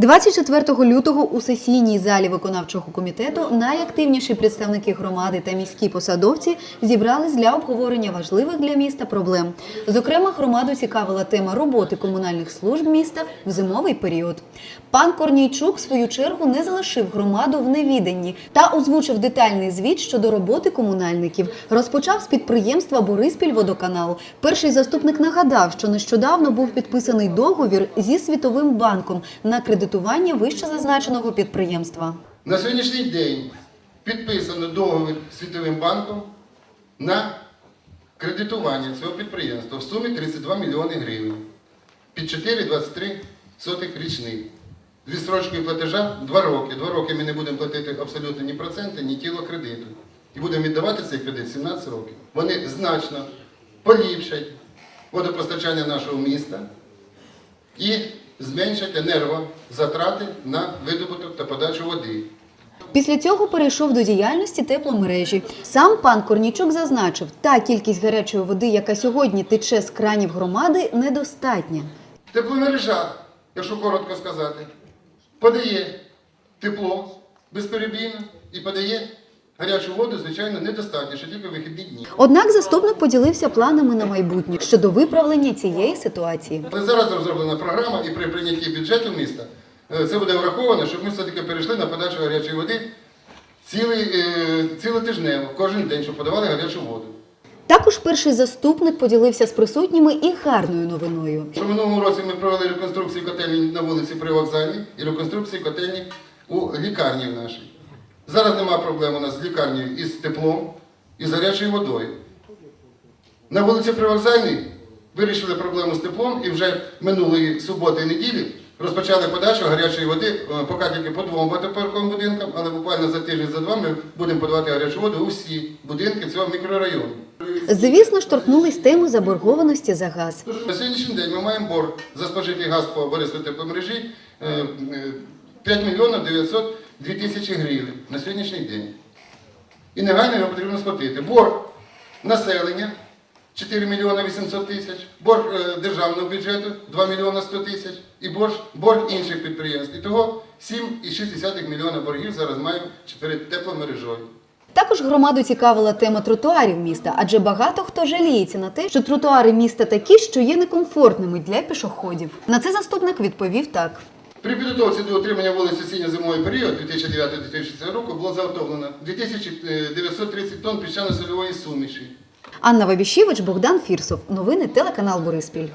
24 лютого у сесійній залі виконавчого комітету найактивніші представники громади та міські посадовці зібрались для обговорення важливих для міста проблем. Зокрема, громаду цікавила тема роботи комунальних служб міста в зимовий період. Пан Корнійчук, в свою чергу, не залишив громаду в невіданні та озвучив детальний звіт щодо роботи комунальників. Розпочав з підприємства Бориспільводоканал. Перший заступник нагадав, що нещодавно був підписаний договір зі Світовим банком на кредитування вище зазначеного підприємства. На сьогоднішній день підписано договір з Світовим банком на кредитування цього підприємства в сумі 32 мільйони гривень під 4,23 річних. З відстрочкою платежа 2 роки. 2 роки ми не будемо платити абсолютно ні проценти, ні тіло кредиту. І будемо віддавати цей кредит 17 років. Вони значно поліпшать водопостачання нашого міста і зменшать енергозатрати на видобуток та подачу води. Після цього перейшов до діяльності тепломережі. Сам пан Корнічук зазначив, та кількість гарячої води, яка сьогодні тече з кранів громади, недостатня. Тепломережа, якщо коротко сказати, подає тепло безперебійно і подає гарячу воду, звичайно, недостатньо, що тільки вихідні дні. Однак заступник поділився планами на майбутнє щодо виправлення цієї ситуації. Але зараз розроблена програма і при прийнятті бюджету міста е, це буде враховано, щоб ми все-таки перейшли на подачу гарячої води е, цілотижнево, кожен день, щоб подавали гарячу воду. Також перший заступник поділився з присутніми і гарною новиною. Що минулому році ми провели реконструкцію котельні на вулиці Привокзальній і реконструкцію котельні у лікарні в нашій. Зараз нема проблем у нас з лікарнею із теплом і з гарячою водою. На вулиці Привокзальній вирішили проблему з теплом і вже минулої суботи і неділі розпочали подачу гарячої води, е, поки тільки по двом багатоповерховим будинкам, але буквально за тиждень, за два ми будемо подавати гарячу воду у всі будинки цього мікрорайону. Звісно ж, торкнулись теми заборгованості за газ. На сьогоднішній день ми маємо борг за спожитий газ по Бориспіль тепломережі е, е, 5 мільйонів 902 тисячі гривень на сьогоднішній день. І негайно його потрібно сплатити. Борг населення 4 мільйони 800 тисяч, борг е, державного бюджету 2 мільйони 100 тисяч і борг, борг інших підприємств. І того 7,6 мільйона боргів зараз маємо перед тепломережою. Також громаду цікавила тема тротуарів міста, адже багато хто жаліється на те, що тротуари міста такі, що є некомфортними для пішоходів. На це заступник відповів так. При підготовці до отримання воли осінньо-зимовий період 2009-2010 року було заготовлено 2930 тонн піщано-сольової суміші. Анна Вабіщевич, Богдан Фірсов. Новини телеканал Бориспіль.